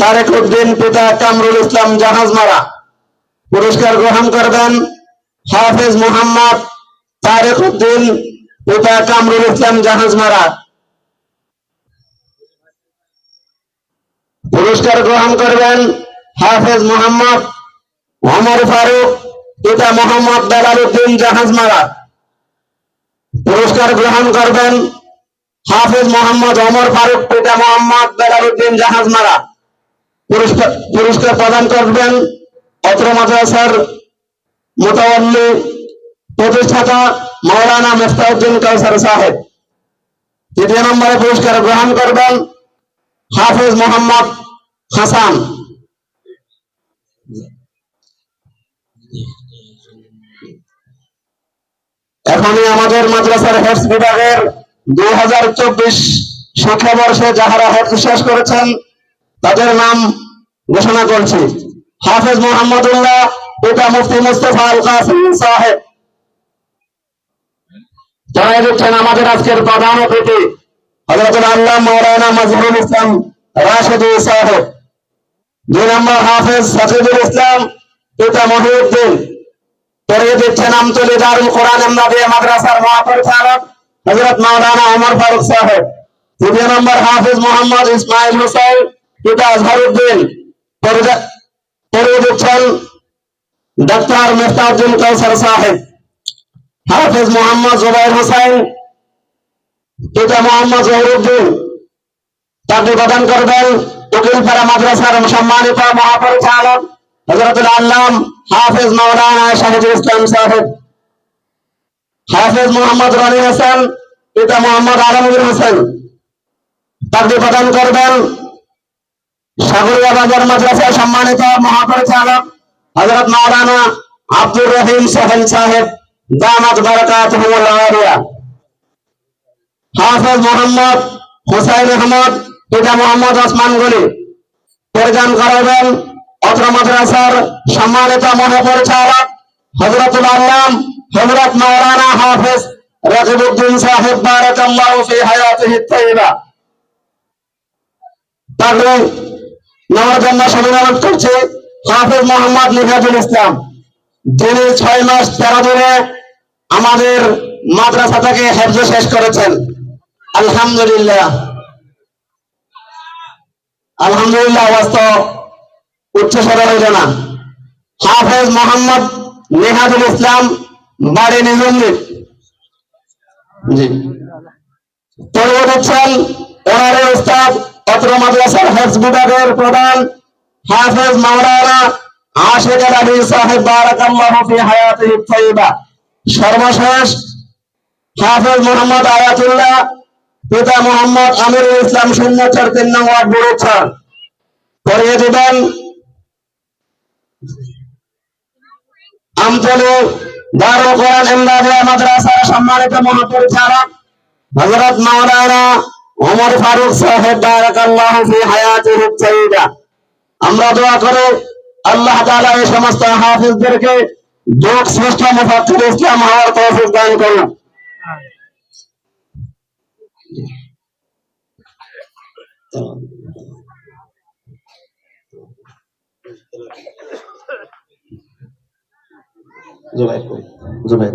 তারেক উদ্দিন, পিতা কামরুল ইসলাম জাহাজ মারা। পুরস্কার গ্রহণ করবেন হাফেজ মোহাম্মদ তারেক উদ্দিন, পিতা কামরুল ইসলাম জাহাজ মারা। পুরস্কার গ্রহণ করবেন হাফেজ মোহাম্মদ ওমর ফারুক, পিতা মোহাম্মদ দালাল উদ্দিন জাহাজ মারা। পুরস্কার গ্রহণ করবেন হাফেজ মোহাম্মদ ওমর ফারুক, পিতা মোহাম্মদ বেলাল উদ্দিন জাহাজ মারা। পুরস্কার প্রদান করবেন অত্র মাদ্রাসার মোতাবল্লি প্রতিষ্ঠাতা মৌলানা মুফতাউদ্দিন কাউসার সাহেব। তৃতীয় নম্বরে পুরস্কার গ্রহণ করবেন হাফেজ মোহাম্মদ হাসান। এখনই আমাদের মাদ্রাসার হেফস বিভাগের দুই হাজার চব্বিশ শিক্ষাবর্ষে যাহারা হেফস শেষ করেছেন তাদের নাম ঘোষণা করছি। হাফেজ মোহাম্মদুল্লাহ, পিতা মুফতি মুস্তফা আল কাসিম সাহেব। জানাই দিচ্ছেন আমাদের আজকের প্রধান অতিথি হজরতুল আল্লাহ মৌলানা মাজহুরুল ইসলাম রাশেদুল সাহেব। দুই নম্বর হাফেজ সাকিবুল ইসলাম, পিতা মহিউদ্দিন। পড়িয়ে দিচ্ছেন আমতলি দারুল কোরআন এমনাদিয়া মাদ্রাসার মহাপরিচালক, হযরত মাওলানা ওমর ফারুক সাহেব। তৃতীয় নম্বর হাফিজ মোহাম্মদ ইসমাইল হুসাইন পড়িয়ে পড়িয়ে দিচ্ছেন ডাক্তার মুফতাউদ্দিন কাউসার সাহেব, হাফিজ মোহাম্মদ জুবাইর হোসেন, পিতা মোহাম্মদ জহিরুদ্দিন চাকরি প্রদান করবেন উকিলপাড়া মাদ্রাসার সম্মানিত মহাপরিচালক হজরতুল আল্লাম হাফেজ মৌলানা শাহিদুল ইসলাম সাহেব, হাফেজ মোহাম্মদ রনি হোসেন, পিতা মোহাম্মদ আলমগীর হোসেন, চাকরি প্রদান করবেন সম্মানিত মহাপরিচালক হজরত মৌলানা আব্দুর রহিম সোহেল সাহেব, দামাত বারাকাত হাফেজ মোহাম্মদ হুসাইন আহমদ, পিতা মোহাম্মদ ওসমান গনি। পরিধান করাবেন অত্র মাদ্রাসার সম্মানিত মহাপরিচালক হজরতুল আল্লাম হজরত মাওলানা হাফেজ রাজিবুদ্দিন সাহেব, বারাকাল্লাহু ফি হায়াতিহি তাইয়্যিবা তাকে সম্মানিত করছি হাফেজ মোহাম্মদ নিহাজুল ইসলাম। যিনি ছয় মাস তেরো দিনে আমাদের মাদ্রাসা থেকে শেষ করেছেন। আলহামদুলিল্লাহ। আলহামদুলিল্লাহ, আওয়াজ তো উচ্চ স্বরে হইল না। হাফেজ মোহাম্মদ নেহাদুল ইসলাম বাড়ি নিজন্দির জি। পড়িয়ে দিচ্ছেন ওনারে উস্তাদ অত্র মাদ্রাসার হেফজ বিভাগের প্রধান হাফেজ মাওলানা আশিক আলী সাহেব বারাকাল্লাহু ফি হায়াতিহি তাইয়্যিবা। সর্বশেষ হাফেজ মোহাম্মদ আয়াতুল্লাহ, পিতা মোহাম্মদ আমিরুল ইসলাম শূন্যচর তিন নং ওয়ার্ড বুড়ুছর পড়িয়ে দিবেন আমতলী দারুল কোরআন ইমদাদিয়া মাদ্রাসার সম্মানিত মহাপরিচালক হযরত মাওলানা ওমর ফারুক সাহেব, বারাকাল্লাহু ফি হায়াতিহি তাইয়্যিবা আমরা দোয়া করে, আল্লাহ তাআলা এই সমস্ত হাফেজদেরকে যুগ শ্রেষ্ঠ মুফাক্কির ইসলাম হওয়ার তৌফিক দান করুন। জুবাইর জুবাইর